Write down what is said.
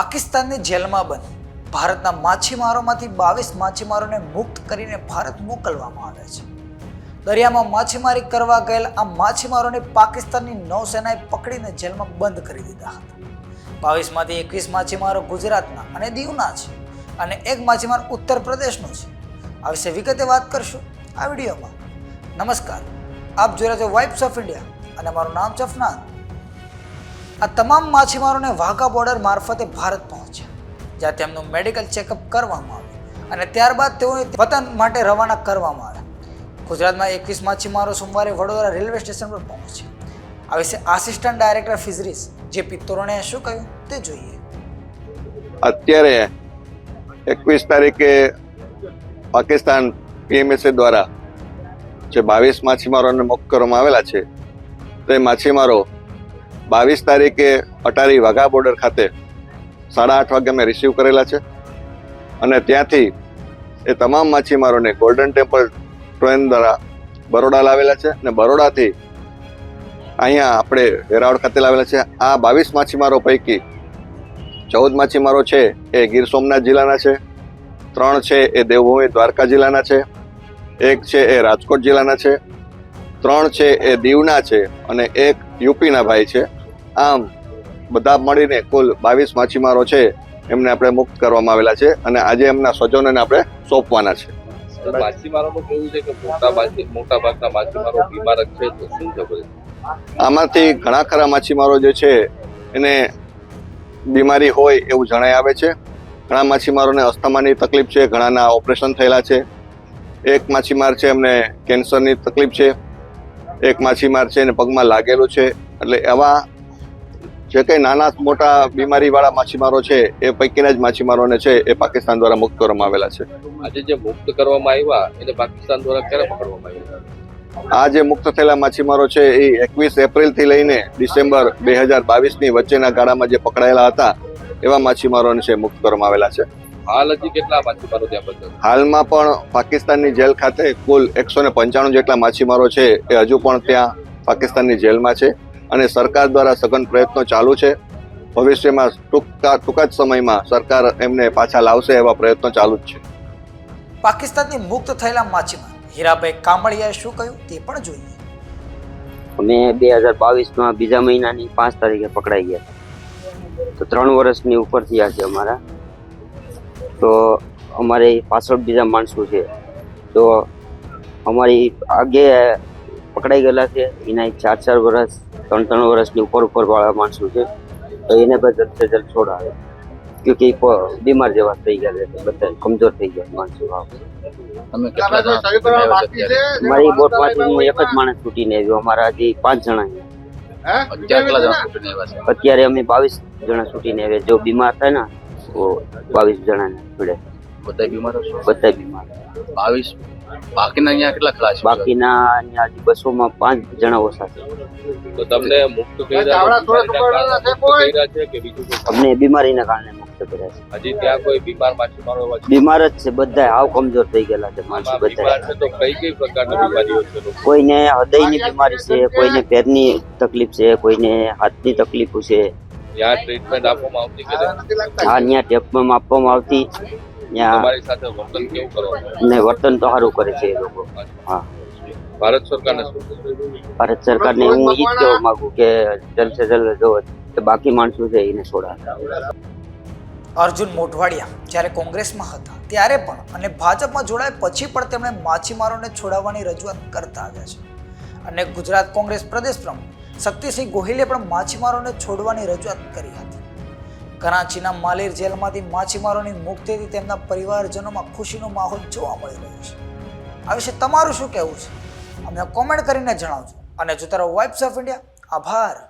પાકિસ્તાનની જેલમાં બંધ ભારતના માછીમારોમાંથી બાવીસ માછીમારોને મુક્ત કરીને ભારત મોકલવામાં આવે છે. દરિયામાં માછીમારી કરવા ગયેલ આ માછીમારોને પાકિસ્તાનની નૌસેનાએ પકડીને જેલમાં બંધ કરી દીધા હતા. બાવીસમાંથી એકવીસ માછીમારો ગુજરાતના અને દીવના છે અને એક માછીમાર ઉત્તર પ્રદેશનો છે. આ વિશે વિગતે વાત કરશું આ વિડીયોમાં. નમસ્કાર. આપ જોઈ રહ્યા છો વાઇબ્સ ઓફ ઇન્ડિયા અને મારું નામ છે આ તમામ માછીમારોને વાઘા બોર્ડર મારફતે ભારત પહોંચ્યા. જ્યાં તેમનું મેડિકલ ચેકઅપ કરવામાં આવ્યું અને ત્યારબાદ તેઓને વતન માટે રવાના કરવામાં આવ્યા. ગુજરાતમાં એકવીસ માછીમારો સોમવારે વડોદરા રેલવે સ્ટેશન પર પહોંચ્યા. આ વિશે આસિસ્ટન્ટ ડાયરેક્ટર ફિઝરીસ, જે પિત્તોરણે શું કહ્યું તે જોઈએ. અત્યારે એકવીસ તારીખે પાકિસ્તાન પીએમએસએ દ્વારા જે બાવીસ માછીમારોને મુક્ત કરવામાં આવેલા છે, તે માછીમારો બાવીસ તારીખે અટારી વાઘા બોર્ડર ખાતે સાડા આઠ વાગે અમે રિસીવ કરેલા છે. અને ત્યાંથી એ તમામ માછીમારોને ગોલ્ડન ટેમ્પલ ટ્રેન દ્વારા બરોડા લાવેલા છે અને બરોડાથી અહીંયા આપણે વેરાવળ ખાતે લાવેલા છે. આ બાવીસ માછીમારો પૈકી ચૌદ માછીમારો છે એ ગીર સોમનાથ જિલ્લાના છે, ત્રણ છે એ દેવભૂમિ દ્વારકા જિલ્લાના છે, એક છે એ રાજકોટ જિલ્લાના છે, ત્રણ છે એ દીવના છે અને એક યુપીના ભાઈ છે. આમ બધા મળીને કુલ બાવીસ માછીમારો છે એમને આપણે મુક્ત કરવામાં આવેલા છે અને આજે એમના સ્વજનોને આપણે સોંપવાના છે. માછીમારોનું કેવું છે કે મોટા મોટા ભાગના માછીમારો બીમાર છે? તો શું છે? આમાંથી ઘણા ખરા માછીમારો જે છે એને બીમારી હોય એવું જણાઈ આવે છે. ઘણા માછીમારોને અસ્થમાની તકલીફ છે ઘણાના ઓપરેશન થયેલા છે. એક માછીમાર છે એમને કેન્સરની તકલીફ છે. એક માછીમાર છે એને પગમાં લાગેલું છે. એટલે એવા જે કંઈ નાના મોટા બીમારીવાળા માછીમારો છે એ પૈકીના જ માછીમારોને છે એ પાકિસ્તાન દ્વારા મુક્ત કરવામાં આવેલા છે. આજે જે મુક્ત કરવામાં આવ્યા એને પાકિસ્તાન દ્વારા ક્યારે પકડવામાં આવ્યા? આ જે મુક્ત થયેલા માછીમારો છે એ એકવીસ એપ્રિલથી લઈને ડિસેમ્બર બે હજાર બાવીસની વચ્ચેના ગાળામાં જે પકડાયેલા હતા એવા માછીમારોને છે મુક્ત કરવામાં આવેલા છે. હાલ હજી કેટલા માછીમારો ત્યાં હાલમાં પણ પાકિસ્તાનની જેલ ખાતે કુલ એકસો ને પંચાણું જેટલા માછીમારો છે એ હજુ પણ ત્યાં પાકિસ્તાનની જેલમાં છે. અને સરકાર દ્વારા સઘન પ્રયત્નો ચાલુ છે. ભવિષ્યમાં ટૂંકા ટૂંકા જ સમયમાં સરકાર એમને પાછા લાવશે એવા પ્રયત્નો ચાલુ જ છે. પાકિસ્તાનથી મુક્ત થયેલા માછીમાર. હીરાભાઈ કામળિયાએ શું કહ્યું તે પણ જોઈએ. અમે બે હજાર બાવીસમાં બીજા મહિનાની પાંચ તારીખે પકડાઈ ગયા તો ત્રણ વર્ષની ઉપર થયા છે અમારા. તો અમારે પાછળ બીજા માણસો છે. તો અમારી આગે પકડાઈ ગયેલા છે. એના ચાર ચાર વર્ષ ત્રણ ત્રણ વર્ષની ઉપર ઉપર વાળા માણસો છે. તો એને પણ જલ્દ સે જલ્દ છોડાવે. ક્યોંકि એ પ- બીમાર જેવા થઈ ગયા છે. બધા કમજોર થઈ ગયા માણસો. હાવ. તમે કેટલા જણા છૂટીને આવ્યા છો અત્યારે? મારી બોટમાંથી હું એક જ માણસ છૂટીને આવ્યો. અમારા હજી પાંચ જણા છે. અત્યારે કેટલા જણા છૂટીને આવ્યા છે? અત્યારે અમે બાવીસ જણા છૂટીને આવ્યા. જો બીમાર થાય ને તો બાવીસ જણાને જોડે બધા બીમારો છો બધા બીમાર. બાવીસ બાકીના અહીંયા કેટલા ખલાસ બાકીના અહીંયા હજી બસોમાં પાંચ જણા ઓછા છે. તો તમને મુક્ત કર્યા બીમારીના કારણે છે કે બીજું અમને બીમારીના કારણે મુક્ત કર્યા છે. હજી ત્યાં કોઈ બીમાર માછીમારો બીમાર જ છે બધા હાવ કમજોર થઈ ગયેલા છે માણસો બધા તો કઈ કઈ પ્રકારની બીમારીઓ છે? કોઈને હૃદયની બીમારી છે કોઈને પેરની તકલીફ છે કોઈને હાથની તકલીફો છે. ત્યાં ટ્રીટમેન્ટ આપવામાં આવતી કે આ ત્યાં ટેપમાં આપવામાં આવતી. તમારી સાથે વર્તન કેવું કરો ને વર્તન તો સારું કરે છે એ લોકો. હા. ભારત સરકારને શું ભારત સરકારને હું એ જ કહેવા માંગુ કે જલ્દ સે જલ્દ જો કે બાકી માણસો છે એને છોડા. અર્જુન મોઢવાડિયા જ્યારે કોંગ્રેસમાં હતા ત્યારે પણ અને ભાજપમાં જોડાયા પછી પણ તેમણે માછીમારોને છોડાવવાની રજૂઆત કરતા આવ્યા છે. અને ગુજરાત કોંગ્રેસ પ્રદેશ પ્રમુખ શક્તિસિંહ ગોહિલે પણ માછીમારોને છોડવાની રજૂઆત કરી હતી. કરાચીના માલેર જેલમાંથી માછીમારોની મુક્તિથી તેમના પરિવારજનોમાં ખુશીનો માહોલ જોવા મળી રહ્યો છે. આ વિશે તમારું શું કહેવું છે? અમને કોમેન્ટ કરીને જણાવજો. અને જોતા રહો વાઇબ્સ ઓફ ઇન્ડિયા આભાર.